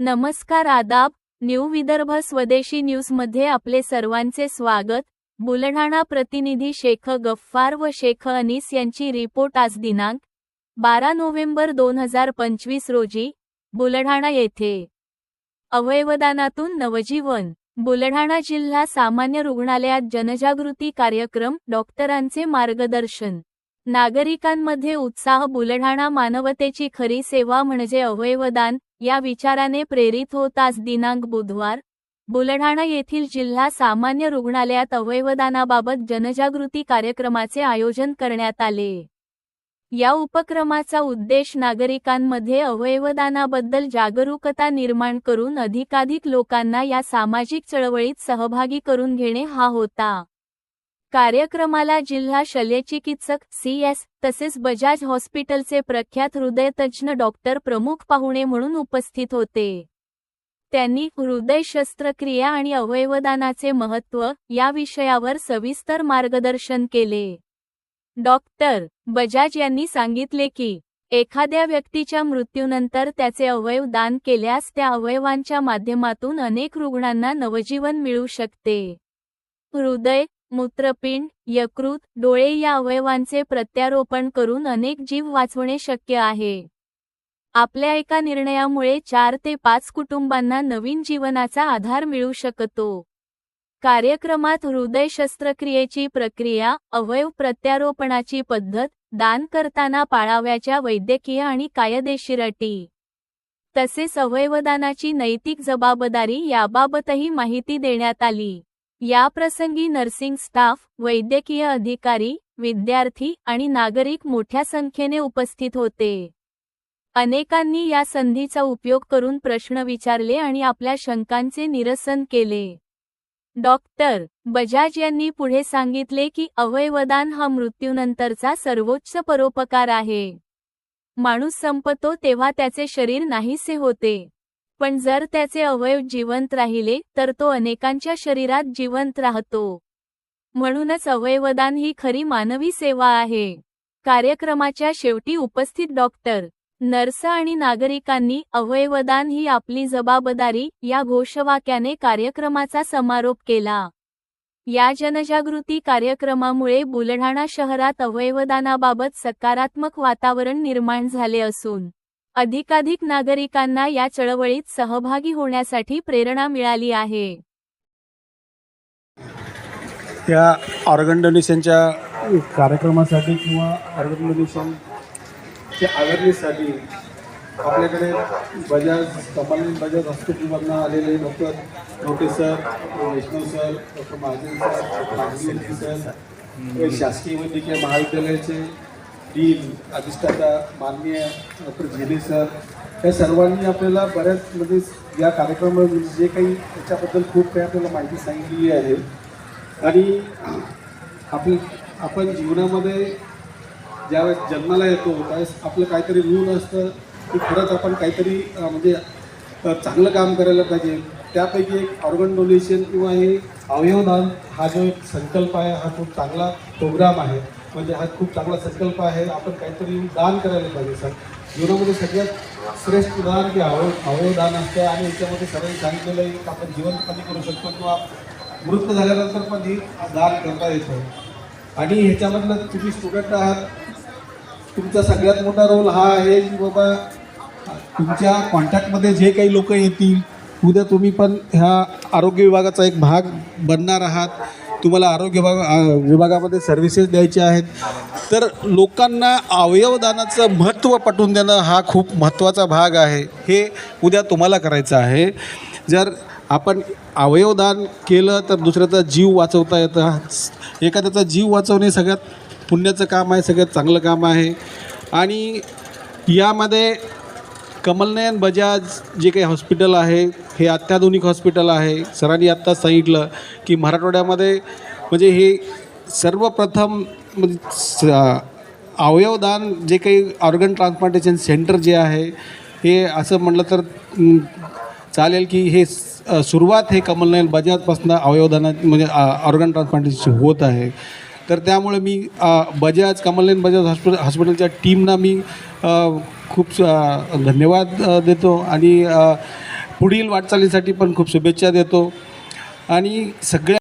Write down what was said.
नमस्कार आदाब न्यू विदर्भ स्वदेशी न्यूजमध्ये आपले सर्वांचे स्वागत. बुलढाणा प्रतिनिधी शेख गफ्फार व शेख अनीस यांची रिपोर्ट आज दिनांक बारा नोव्हेंबर दोन हजार पंचवीस रोजी बुलढाणा येथे. अवयवदानातून नवजीवन बुलढाणा जिल्हा सामान्य रुग्णालयात जनजागृती कार्यक्रम डॉक्टरांचे मार्गदर्शन. नागरिकांमध्ये उत्साह बुलढाणा मानवतेची खरी सेवा म्हणजे अवयवदान या विचाराने प्रेरित होत आज दिनांक बुधवार. बुलढाणा येथील जिल्हा सामान्य रुग्णालयात अवयवदानाबाबत जनजागृती कार्यक्रमाचे आयोजन करण्यात आले. या उपक्रमाचा उद्देश नागरिकांमध्ये अवयवदानाबद्दल जागरूकता निर्माण करून अधिकाधिक लोकांना या सामाजिक चळवळीत सहभागी करून घेणे हा होता. कार्यक्रमाला जिल्हा शल्यचिकित्सक सी एस तसेच बजाज हॉस्पिटलचे प्रख्यात हृदयतज्ज्ञ डॉक्टर प्रमुख पाहुणे म्हणून उपस्थित होते. त्यांनी हृदय शस्त्रक्रिया आणि अवयवदानाचे महत्त्व या विषयावर सविस्तर मार्गदर्शन केले. डॉक्टर बजाज यांनी सांगितले की एखाद्या व्यक्तीच्या मृत्यूनंतर त्याचे अवयव दान केल्यास त्या अवयवांच्या माध्यमातून अनेक रुग्णांना नवजीवन मिळू शकते. हृदय मूत्रपिंड यकृत डोळे या अवयवांचे प्रत्यारोपण करून अनेक जीव वाचवणे शक्य आहे. आपल्या एका निर्णयामुळे चार ते पाच कुटुंबांना नवीन जीवनाचा आधार मिळू शकतो. कार्यक्रमात हृदय शस्त्रक्रियेची प्रक्रिया अवयव प्रत्यारोपणाची पद्धत दान करताना पाळाव्याच्या वैद्यकीय आणि कायदेशीर अटी. तसेच अवयवदानाची नैतिक जबाबदारी याबाबतही माहिती देण्यात आली. याप्रसंगी नर्सिंग स्टाफ वैद्यकीय अधिकारी विद्यार्थी आणि नागरिक मोठ्या संख्येने उपस्थित होते. अनेकांनी या संधीचा उपयोग करून प्रश्न विचारले आणि आपल्या शंकांचे निरसन केले. डॉक्टर बजाज यांनी पुढे सांगितले की अवयवदान हा मृत्यूनंतरचा सर्वोच्च परोपकार आहे. माणूस संपतो तेव्हा त्याचे शरीर नाहीसे होते. पण जर त्याचे अवयव जिवंत राहिले तर तो अनेकांच्या शरीरात जिवंत राहतो. म्हणूनच अवयवदान ही खरी मानवी सेवा आहे. कार्यक्रमाच्या शेवटी उपस्थित डॉक्टर नर्स आणि नागरिकांनी अवयवदान ही आपली जबाबदारी या घोषवाक्याने कार्यक्रमाचा समारोप केला. या जनजागृती कार्यक्रमामुळे बुलढाणा शहरात अवयवदानाबाबत सकारात्मक वातावरण निर्माण झाले असून अधिकाधिक नागरिकांना या चळवळीत सहभागी होण्यासाठी प्रेरणा मिळाली आहे. या ऑर्गन डोनेशनच्या कार्यक्रमासाठी किंवा ऑर्गन डोनेशनच्या अवेअरनेससाठी आपल्याकडे बजाज कमल बजाज हॉस्पिटलमधनं आलेले doctor Note sir Vaishnav sir doctor Mahajan sir doctor sir शासकीय वैद्यकीय महाविद्यालयाचे डीन अधिष्ठाता माननीय डॉक्टर झेले सर या सर्वांनी आपल्याला बऱ्याच म्हणजे या कार्यक्रमामध्ये म्हणजे जे काही त्याच्याबद्दल खूप काही आपल्याला माहिती सांगितलेली आहे. आणि आपली आपण जीवनामध्ये ज्यावेळेस जन्माला येतो त्यावेळेस आपलं काहीतरी ऋण असतं की खरंच आपण काहीतरी म्हणजे चांगलं काम करायला पाहिजे. त्यापैकी एक ऑर्गन डोनेशन किंवा हे अवयवदान हा जो एक संकल्प आहे हा खूप चांगला प्रोग्राम आहे. म्हणजे हा खूप चांगला संकल्प आहे. आपण काहीतरी दान करायला पाहिजे सर. जीवनामध्ये सगळ्यात श्रेष्ठ उदाहरण की अवयव अवयवदान असतं आणि याच्यामध्ये सगळ्यांनी सांगितलेलं आहे की आपण जिवंतपणे करू शकतो किंवा मृत झाल्यानंतर पण ही दान करता येतं. आणि ह्याच्यामधलं तुम्ही स्टुडंट आहात तुमचा सगळ्यात मोठा रोल हा आहे की बाबा तुमच्या कॉन्टॅक्टमध्ये जे काही लोक येतील उद्या तुम्ही पण ह्या आरोग्य विभागाचा एक भाग बनणार आहात. तुम्हाला आरोग्य विभाग विभागामध्ये सर्व्हिसेस द्यायचे आहेत. तर लोकांना अवयवदानाचं महत्त्व पटवून देणं हा खूप महत्त्वाचा भाग आहे. हे उद्या तुम्हाला करायचं आहे. जर आपण अवयवदान केलं तर दुसऱ्याचा जीव वाचवता येतं. एखाद्याचा जीव वाचवणे सगळ्यात पुण्याचं काम आहे सगळ्यात चांगलं काम आहे. आणि यामध्ये कमलनयन बजाज जे काही हॉस्पिटल आहे हे अत्याधुनिक हॉस्पिटल आहे. सरांनी आत्ताच सांगितलं की मराठवाड्यामध्ये म्हणजे हे सर्वप्रथम म्हणजे स- अवयवदान जे काही ऑर्गन ट्रान्सप्लांटेशन सेंटर जे आहे हे असं म्हटलं तर चालेल की हे सुरुवात हे कमलनयन बजाजपासून अवयवदानात म्हणजे ऑर्गन ट्रान्सप्लांटेशन होत आहे. तर त्यामुळे मी बजाज कमलनयन बजाज हॉस्पिटल हॉस्पिटलच्या टीमना मी खूप धन्यवाद देतो आणि पुढील वाटचालीसाठी पण खूप शुभेच्छा देतो. आणि सगळ्या